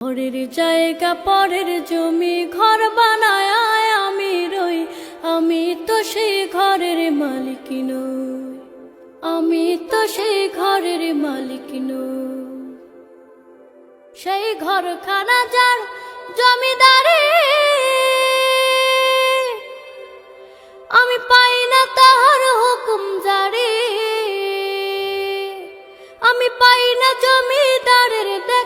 পরের জায়গা, পরের জমি, ঘর বানায় আমি রই। আমি তো সেই ঘরের মালিক নই। আমি তো সেই ঘরের মালিক সেই ঘর খানা যার জমিদারে। আমি পাই না তাহার হুকুম জারি। আমি পাই না জমিদারের দেখা